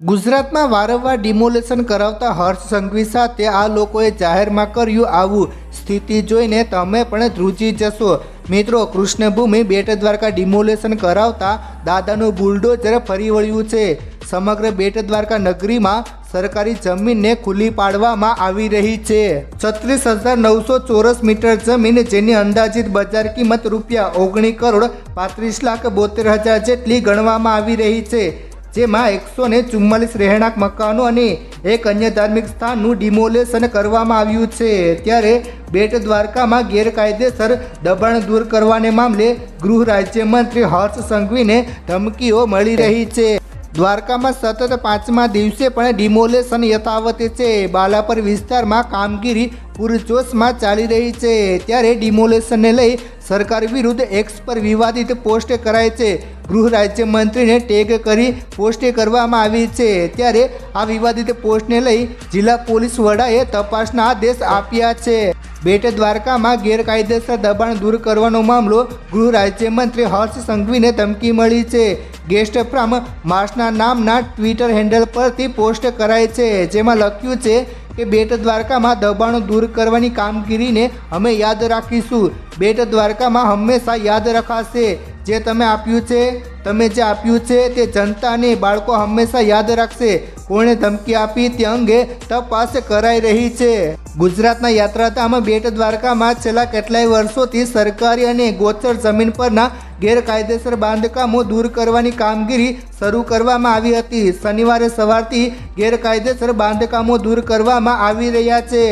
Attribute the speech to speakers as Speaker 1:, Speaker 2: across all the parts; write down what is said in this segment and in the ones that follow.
Speaker 1: ગુજરાતમાં વારંવાર ડિમોલેશન કરાવતા હર્ષ સંઘવી સાથે આ લોકોએ જાહેરમાં કર્યું આવું. સ્થિતિ જોઈને તમે પણ ધ્રુજી જશો. મિત્રો, કૃષ્ણભૂમિ બેટ દ્વારકા ડિમોલેશન કરાવતા દાદાનું બુલડોઝર ફરી વળ્યું છે. સમગ્ર બેટ દ્વારકા નગરીમાં સરકારી જમીનને ખુલ્લી પાડવામાં આવી રહી છે. છત્રીસ હજાર નવસો ચોરસ મીટર જમીન જેની અંદાજિત બજાર કિંમત રૂપિયા ઓગણીસ કરોડ પાંત્રીસ લાખ બોતેર હજાર જેટલી ગણવામાં આવી રહી છે. જેમાં એકસો ને ચુમ્માલીસ રહેણાંક મકાનો અને એક અન્ય ધાર્મિક સ્થાનનું ડિમોલેશન કરવામાં આવ્યું છે. ત્યારે બેટ દ્વારકામાં ગેરકાયદેસર દબાણ દૂર કરવાને મામલે ગૃહ રાજ્યમંત્રી હર્ષ સંઘવીને ધમકીઓ મળી રહી છે. દ્વારકામાં સતત પાંચમા દિવસે પણ ડિમોલેશન યથાવત છે. બાલાપર વિસ્તારમાં કામગીરી પૂરજોશમાં ચાલી રહી છે. ત્યારે ડિમોલેશનને લઈ સરકાર વિરુદ્ધ એક્સ પર વિવાદિત પોસ્ટ કરાય છે. ગૃહ રાજ્યમંત્રીને ટેગ કરી પોસ્ટ કરવામાં આવી છે. ત્યારે આ વિવાદિત પોસ્ટને લઈ જિલ્લા પોલીસ વડાએ તપાસના આદેશ આપ્યા છે. બેટ દ્વારકામાં ગેરકાયદેસર દબાણ દૂર કરવાનો મામલો ગૃહ રાજ્યમંત્રી હર્ષ સંઘવીને ધમકી મળી છે. ગેસ્ટ ફ્રોમ માર્સના નામના ટ્વિટર હેન્ડલ પરથી પોસ્ટ કરાય છે, જેમાં લખ્યું છે કે બેટ દ્વારકામાં દબાણો દૂર કરવાની કામગીરીને અમે યાદ રાખીશું. બેટ દ્વારકામાં હંમેશા યાદ રખાશે. જે તમે આપ્યું છે, તમે જે આપ્યું છે તે જનતા અને બાળકો હંમેશા યાદ રાખશે. કોણે ધમકી આપી તે અંગે તપાસ કરાઈ રહી છે. ગુજરાતના યાત્રાધામ બેટ દ્વારકામાં છેલ્લા કેટલાય વર્ષોથી સરકારી અને ગોચર જમીન પરના ગેરકાયદેસર બાંધકામો દૂર કરવાની કામગીરી શરૂ કરવામાં આવી હતી. શનિવારે સવારથી ગેરકાયદેસર બાંધકામો દૂર કરવામાં આવી રહ્યા છે.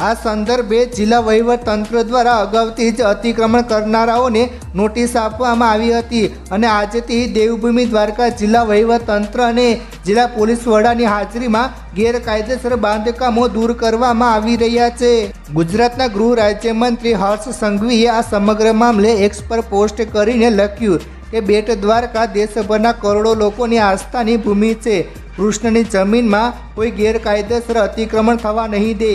Speaker 1: આ સંદર્ભે જિલ્લા વહીવટ તંત્ર દ્વારા અગાઉથી જ અતિક્રમણ કરનારાઓને નોટિસ આપવામાં આવી હતી અને આજથી દેવભૂમિ દ્વારકા જિલ્લા વહીવટતંત્ર અને જિલ્લા પોલીસ વડાની હાજરીમાં ગેરકાયદેસર બાંધકામો દૂર કરવામાં આવી રહ્યા છે. ગુજરાતના ગૃહ રાજ્યમંત્રી હર્ષ સંઘવીએ આ સમગ્ર મામલે એક્સ પર પોસ્ટ કરીને લખ્યું કે બેટ દ્વારકા દેશભરના કરોડો લોકોની આસ્થાની ભૂમિ છે. કૃષ્ણની જમીનમાં કોઈ ગેરકાયદેસર અતિક્રમણ થવા નહીં દે.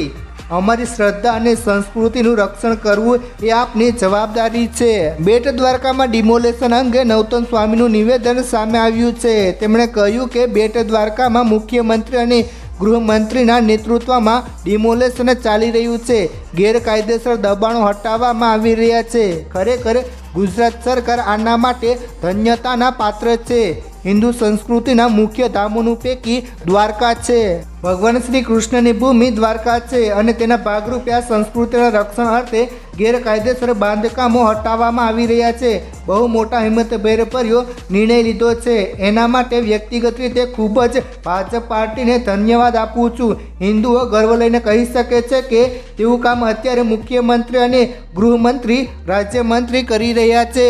Speaker 1: અમારી શ્રદ્ધા અને સંસ્કૃતિનું રક્ષણ કરવું એ આપની જવાબદારી છે. બેટ દ્વારકામાં ડિમોલેશન અંગે નૌતન સ્વામીનું નિવેદન સામે આવ્યું છે. તેમણે કહ્યું કે બેટ દ્વારકામાં મુખ્યમંત્રી અને ગૃહમંત્રીના નેતૃત્વમાં ડિમોલેશન ચાલી રહ્યું છે. ગેરકાયદેસર દબાણો હટાવવામાં આવી રહ્યા છે. ખરેખર ગુજરાત સરકાર આના માટે ધન્યતાના પાત્ર છે. હિન્દુ સંસ્કૃતિના મુખ્ય ધામોનું પૈકી દ્વારકા છે. ભગવાન શ્રી કૃષ્ણની ભૂમિ દ્વારકા છે અને તેના ભાગરૂપે આ સંસ્કૃતિના રક્ષણ અર્થે ગેરકાયદેસર બાંધકામો હટાવવામાં આવી રહ્યા છે. બહુ મોટા હિંમતભેર ભર્યો નિર્ણય લીધો છે. એના માટે વ્યક્તિગત રીતે ખૂબ જ ભાજપ પાર્ટીને ધન્યવાદ આપું છું. હિન્દુઓ ગર્વ લઈને કહી શકે છે કે તેવું કામ અત્યારે મુખ્યમંત્રી અને ગૃહમંત્રી, રાજ્યમંત્રી કરી રહ્યા છે.